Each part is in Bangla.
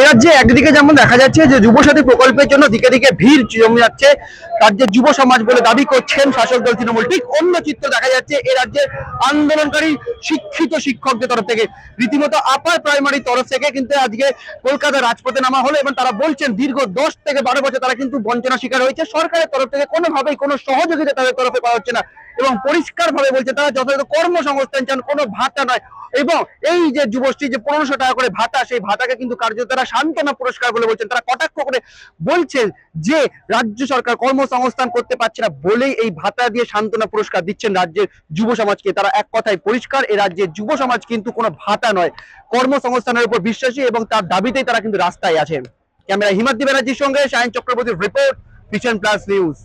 এ রাজ্যে একদিকে যেমন দেখা যাচ্ছে যে যুবসাথী প্রকল্পের জন্য দিকে দিকে ভিড় জমে যাচ্ছে, রাজ্যের যুব সমাজ বলে দাবি করছেন শাসক দল তৃণমূল। ঠিক অন্য চিত্র দেখা যাচ্ছে, এ রাজ্যে আন্দোলনকারী শিক্ষিত শিক্ষকদের তরফ থেকে। রীতিমতো আপার প্রাইমারি তরফ থেকে কিন্তু আজকে কলকাতা রাজপথে নামা হলো এবং তারা বলছেন, দীর্ঘ দশ থেকে বারো বছর তারা কিন্তু বঞ্চনা শিকার হয়েছে। সরকারের তরফ থেকে কোনোভাবেই কোনো সহযোগিতা তাদের তরফে পাওয়া হচ্ছে না। এবং পরিষ্কার ভাবে বলছে তারা যথাযথ কর্মসংস্থান চান, কোনো ভাতা নয়। এবং এই যে যুবশ্রী যে পনেরোশো টাকা করে ভাতা, সেই ভাতাকে কিন্তু কার্যত তারা সান্ত্বনা পুরস্কার বলে বলছেন। তারা কটাক্ষ করে বলছেন যে রাজ্য সরকার কর্মসংস্থান করতে পারছে না বলেই এই ভাতা দিয়ে সান্ত্বনা পুরস্কার দিচ্ছেন রাজ্যের যুব সমাজকে। তারা এক কথায় পরিষ্কার এই রাজ্যের যুব সমাজ কিন্তু কোনো ভাতা নয়। কর্মসংস্থানের উপর বিশ্বাসী এবং তার দাবিতেই তারা কিন্তু রাস্তায় আছেন। ক্যামেরা হিমাদ্রি ব্যানার্জির সঙ্গে সায়ন চক্রবর্তীর রিপোর্ট, ভিশন প্লাস নিউজ।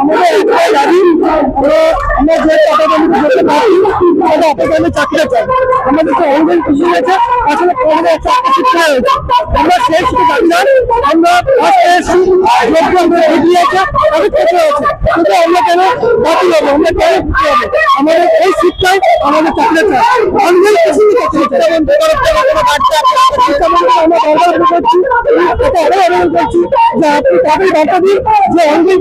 আমাদের একটাই দাবি আমরা যে টাকাগুলি করতে পারি তাহলে অপেক্ষা চাকরি চাই আমাদের তো অনলাইন খুশি হয়েছে আসলে পনেরো একটা শিক্ষা হয়েছে আমরা সেই শুধু দাবি না আমরা এসছি যোগ্য আমরা এগিয়েছে অনেক কিছু হয়েছে কিন্তু আমরা কেন বাকি হব আমরা কেন আমাদের এই শিক্ষায় আমাদের চাকরি চাই অনলাইন খুশি চাকরি আমরা করছি যে আপনি তাদের দিন যে অনলাইন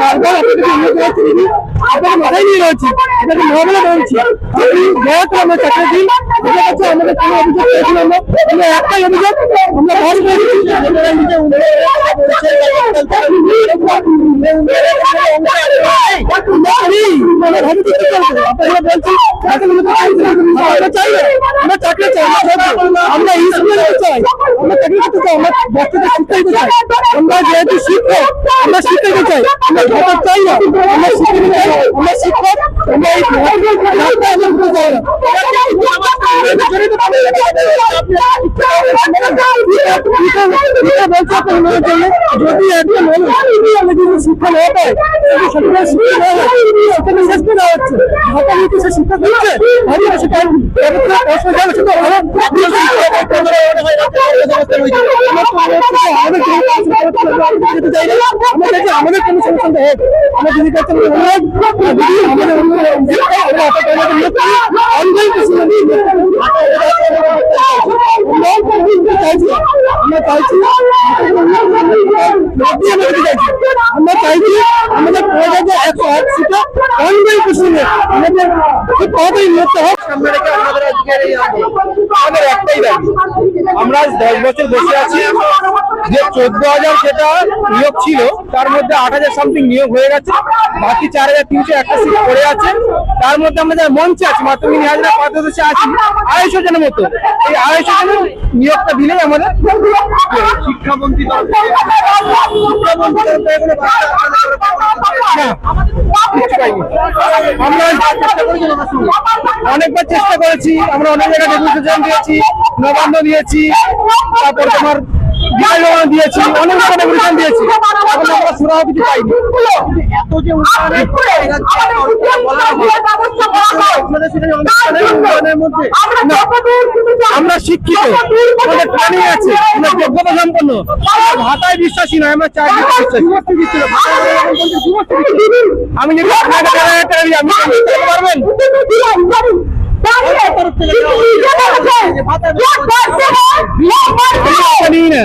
বারবার আপনাদের অনুরোধ করছি দিদি আপনাদের মাথায় নিয়ে রয়েছি আপনাকে মহাবেলা বলছি আপনি দয়া করে আমরা চাকরি দিন এটা হচ্ছে আমাদের কোনো অভিযোগ পেয়েছিলাম না আমরা একটাই অভিযোগ আমরা ভালো করেছি আমরা আমরা চাকরি চাই, আমরা স্কুলে চাই। আমরা চাকরি করতে চাই, আমরা বাচ্চাদের শিক্ষা দিতে চাই। আমরা যেহেতু শিক্ষক, আমরা শিক্ষা দিতে চাই। আমরা ভাতা চাই না। আমরা শিক্ষা দিতে চাই। আমরা শিক্ষক, আমরা এই যদি একজন শিক্ষা না পায় শিক্ষা না হয় সেখানে করে হচ্ছে নিতে সে শিক্ষা দিচ্ছে আমি সেটা আমাদের আমাদের কোনো সমস্যা নেই। আমরা যদি কাছে অনুরোধ আমাদের আমরা চাইছি আমরা চাইছি আমাদের একটাই দাবি আমরা আজ দশ বছর বসে আছি। যে চোদ্দ হাজার যেটা নিয়োগ ছিল, তার মধ্যে আট হাজার সামথিং নিয়োগ হয়ে গেছে, বাকি চার হাজার তিনশো একটা সিট পড়ে আছে তার মধ্যে আমরা যারা মঞ্চে আছি তিন হাজার পাঁচশো আছি, আড়াইশো জনের মতো এই আড়াইশো জনের নিয়োগটা দিলেই আমাদের শিক্ষামন্ত্রী। আমরা। অনেকবার চেষ্টা করেছি, আমরা অনেক জায়গায় দিয়েছি, নবান্ন দিয়েছি, তারপর তোমার বিজয় দিয়েছি অনেক জায়গায় দিয়েছি। এখন আমরা সুরাহ কিছু পাইনি এত যে শিক্ষিত। আমাদের আছে। আমরা যোগ্যতা সম্পন্ন। ভাতায় বিশ্বাসী নয় আমরা চাকরি বিশ্বাসী। আমি যদি দিই, আপনি পারবেন? নেই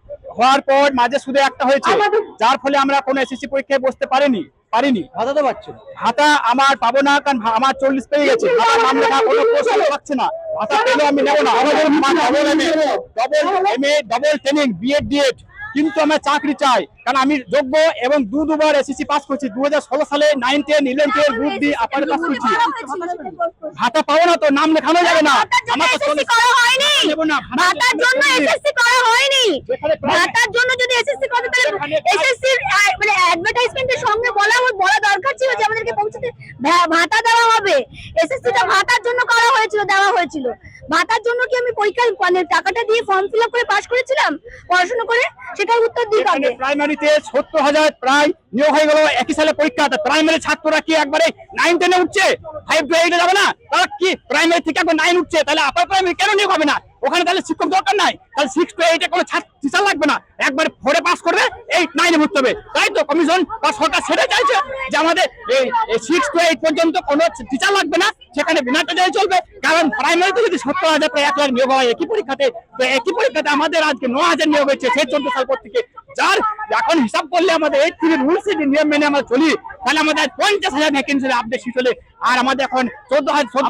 হওয়ার পর মাঝে শুধু একটা হয়েছে যার ফলে আমরা কোনো এসএসসি পরীক্ষায় বসতে পারিনি পারিনি। ভাতা তো পাচ্ছ ভাতা আমার পাবো না কারণ আমার চল্লিশ পেয়ে গেছে। আমার নাম কোনো পোস্ট পাচ্ছে না। ভাতা পেলে আমি নেব না। Double M A double training B Ed D Ed কিন্তু আমি চাকরি চাই। কারণ আমি যোগ্য এবং দু দুবার এসএসসি পাস করছি। দুহাজার ষোলো সালে nine ten eleven twelve group D আপনার পাস করছি। ভাতা পাবো না তো নাম লেখানো যাবে না। আমার ভাতার জন্য এসএসসি করা হয়নি। ভাতার জন্য যদি এসএসসি করে তাহলে এসএসসি অ্যাডভার্টাইজমেন্টের সঙ্গে বলা বলা দরকার ছিল যে আমাদেরকে পৌঁছতে ভাতা দেওয়া হবে। এসএসসিটা ভাতার জন্য করা হয়েছিল দেওয়া হয়েছিল। ভাতার জন্য কি আমি পরীক্ষা মানে টাকাটা দিয়ে ফর্ম ফিল করে পাশ করেছিলাম? পড়াশোনা করে? সেটার উত্তর দিতে এখানে হবে প্রাইমারিতে সত্তর হাজার প্রায় নিয়োগ হয়ে গেল একই সালে পরীক্ষা প্রাইমারি ছাত্ররা কি একবারে নাইন টেনে উঠছে? ফাইভ টু এইটে যাবে না? তারা কি প্রাইমারি থেকে একবার নাইন উঠছে? তাহলে আপার প্রাইমারি কেন নিয়োগ হবে না? ওখানে তাহলে শিক্ষক দরকার নাই। তাহলে সিক্স টু এইটে কোনো টিচার লাগবে না। একবার ফোরে পাস করবে এইট নাইনে ভর্তি হবে। তাই তো কমিশন বা সরকার সেটা চাইছে যে আমাদের এই সিক্স টু এইট পর্যন্ত কোনো টিচার লাগবে না, সেখানে বিনা টিচারে চলবে। কারণ প্রাইমারিতে যদি সত্তর হাজার প্রায় এক লাখ নিয়োগ হয়, একই পরীক্ষাতে তো একই পরীক্ষাতে আমাদের আজকে ন হাজার নিয়োগ হয়েছে সেই চোদ্দ সাল পর থেকে। যার এখন হিসাব করলে আমাদের এই থ্রি রুলস নিয়ম মেনে আমরা চলি। তাহলে আমাদের পঞ্চাশ হাজার ভ্যাকেন্সি আপডেট শিট আর আমাদের এখন চোদ্দ হাজার চোদ্দ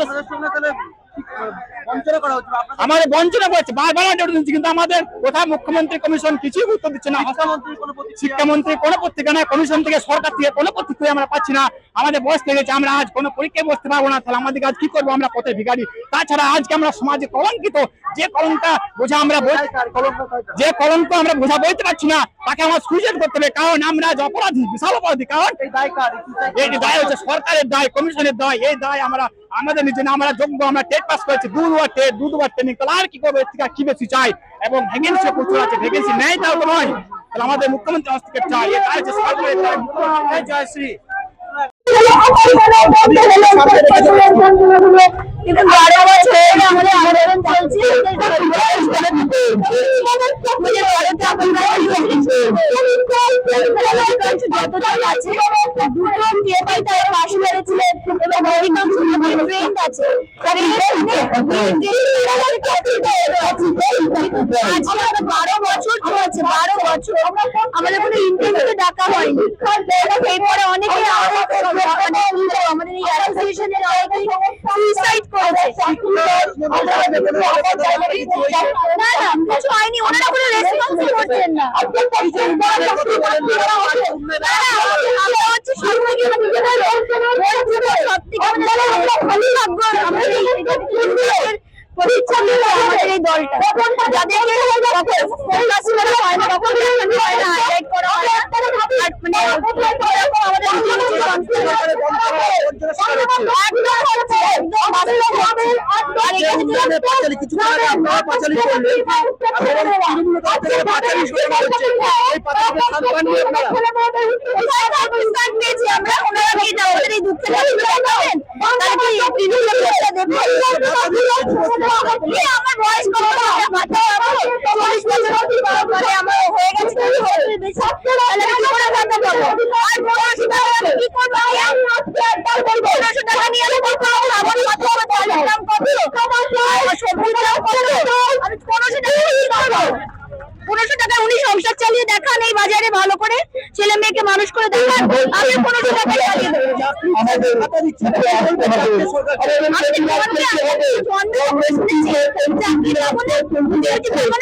আমাদের বঞ্চনা করছে বারবার নোটিশ দিচ্ছি কিন্তু আমাদের কোথাও মুখ্যমন্ত্রী কমিশন কিছুই গুরুত্ব দিচ্ছে না। শিক্ষামন্ত্রী কোনো পত্রিকা না কমিশন থেকে সরকার থেকে কোনো প্রতিক্রিয়া আমরা পাচ্ছি না। আমাদের বয়স থেকে গেছে আমরা আজ কোনো পরীক্ষায় বসতে পারব না তাহলে আমাদের আজ কি করব আমরা পথে ভিখারি? তাছাড়া আজকে আমরা সমাজে কলঙ্কিত যে কলঙ্কটা বোঝা আমরা যে কলঙ্ক আমরা বোঝা বলতে পারছি না তাকে আমার সুইসাইড করতে হবে কারণ আমরা অপরাধী বিশাল অপরাধী কারণ? এই দায় হচ্ছে সরকারের দায় কমিশনের দায় এই দায় আমরা আমাদের নিজে না, আমরা যোগ্য আমরা টেট পাস করেছি। দুবার টেট, দুবার ট্রেনিং, তাহলে আর কি করব? থেকে কি বেশি চাই? এবং ভ্যাকেন্সি প্রচুর আছে। ভ্যাকেন্সি নেই তাও তো নয়। তাহলে আমাদের মুখ্যমন্ত্রী হস্তক্ষেপ চাই। জয় আমাদের চলছে যতটাই আছে দুটো টিএপাই তারা পাশ করেছিলেন এবং অধিকাংশ ট্রেন্ড আছে। বারো বছর চলছে বারো বছর আমাদের কোনো ইন্টারভিউতে ডাকা হয়নি এরপরে অনেকে আমাদের এই অ্যাসোসিয়েশনের অনেকেই সুইসাইড করেছে না না কিছু হয়নি ওনারা কোনো রেসপন্সই করছেন না, আমরা হচ্ছে সব থেকে সব থেকে আমাদের ভাগ্য আমরা ওনারা কি না এই দুঃখের তাহলে কি তৃণমূল আমার বয়স হয়ে কি আর পনেরোশো টাকা আমি কি করব পনেরোশো টাকা নিয়ে আমি কি করব আমার কত আমার চালের দাম কত আমার সবজির দাম কত আমি পনেরোশো টাকা দিয়ে কি করব পনেরোশো টাকায় উনি সংসার চালিয়ে দেখান এই বাজারে ভালো করে। ছেলে মেয়েকে মানুষ করে দেখান আমি পনেরোশো টাকায় চালিয়ে দেবো।